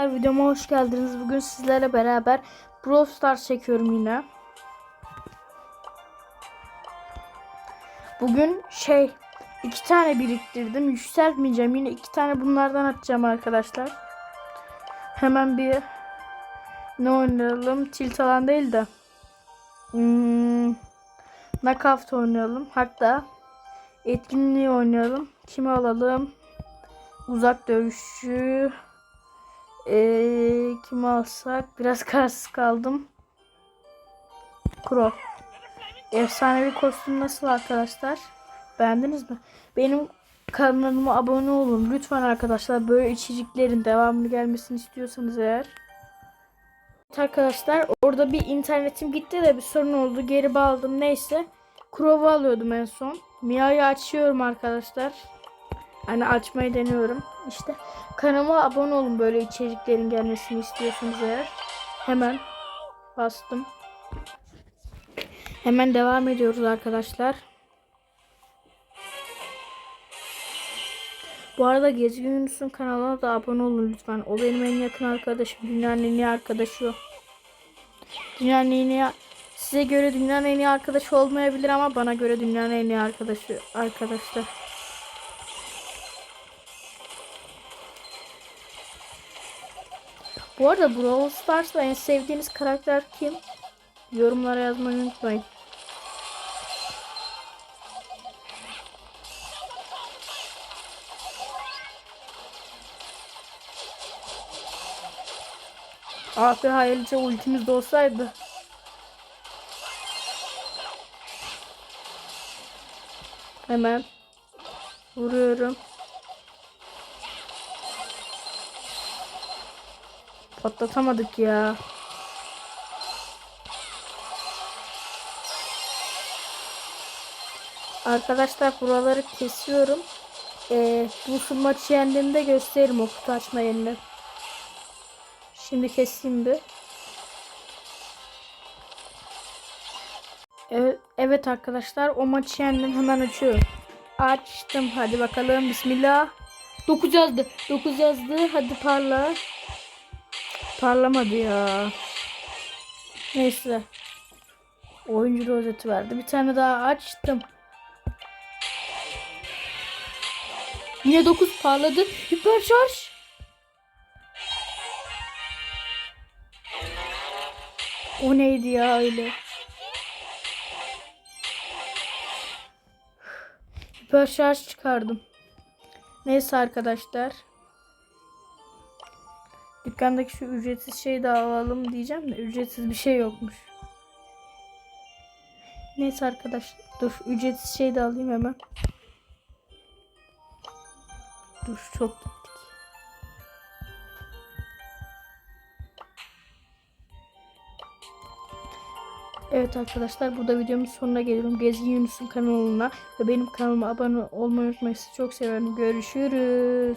Videoma hoş geldiniz. Bugün sizlerle beraber Brawl Stars çekiyorum yine. Bugün şey iki tane biriktirdim. Yükseltmeyeceğim. Yine iki tane bunlardan atacağım arkadaşlar. Hemen bir ne oynayalım? Tilt alan değil de. Hmm, Knockout oynayalım. Hatta etkinliği oynayalım. Kimi alalım? Uzak dövüşçü. Ee, kimi alsak? Biraz kararsız kaldım. Kuro. Efsanevi kostüm nasıl arkadaşlar? Beğendiniz mi? Benim kanalıma abone olun. Lütfen arkadaşlar böyle içeriklerin devamını gelmesini istiyorsanız eğer. Arkadaşlar orada bir internetim gitti de bir sorun oldu. Geri bağladım. Neyse. Kurov'u alıyordum en son. Mia'yı açıyorum arkadaşlar. Hani açmayı deniyorum. İşte kanalıma abone olun böyle içeriklerin gelmesini istiyorsanız eğer. Hemen bastım. Hemen devam ediyoruz arkadaşlar. Bu arada Gezgin Yunus'un kanalına da abone olun lütfen. O benim en yakın arkadaşım. Dünyanın en iyi arkadaşı o. Dünyanın en iyi size göre dünyanın en iyi arkadaşı olmayabilir ama bana göre dünyanın en iyi arkadaşı arkadaşlar. Bu arada Brawl Stars'ta en sevdiğiniz karakter kim? Yorumlara yazmayı unutmayın. Ah be hayırlıca ultimiz de olsaydı. Hemen vuruyorum. Patlatamadık ya. Arkadaşlar buraları kesiyorum. Ee, bu maçı yendiğimde gösteririm o kutu açma yerini. Şimdi keseyim bir. Evet, evet arkadaşlar o maçı yendim hemen açıyorum. Açtım hadi bakalım bismillah. 9 yazdı. 9 yazdı. Hadi parla. Parlamadı ya. Neyse. Oyuncu rozeti verdi. Bir tane daha açtım. Yine 9 parladı. Hiper şarj. O neydi ya öyle? Hiper şarj çıkardım. Neyse arkadaşlar. Dükkandaki şu ücretsiz şeyi de alalım diyeceğim de ücretsiz bir şey yokmuş. Neyse arkadaşlar. Dur ücretsiz şey de alayım hemen. Dur çok gittik. Evet arkadaşlar burada videomun sonuna geliyorum. Gezgin Yunus'un kanalına ve benim kanalıma abone olmayı unutmayın. Çok seviyorum. Görüşürüz.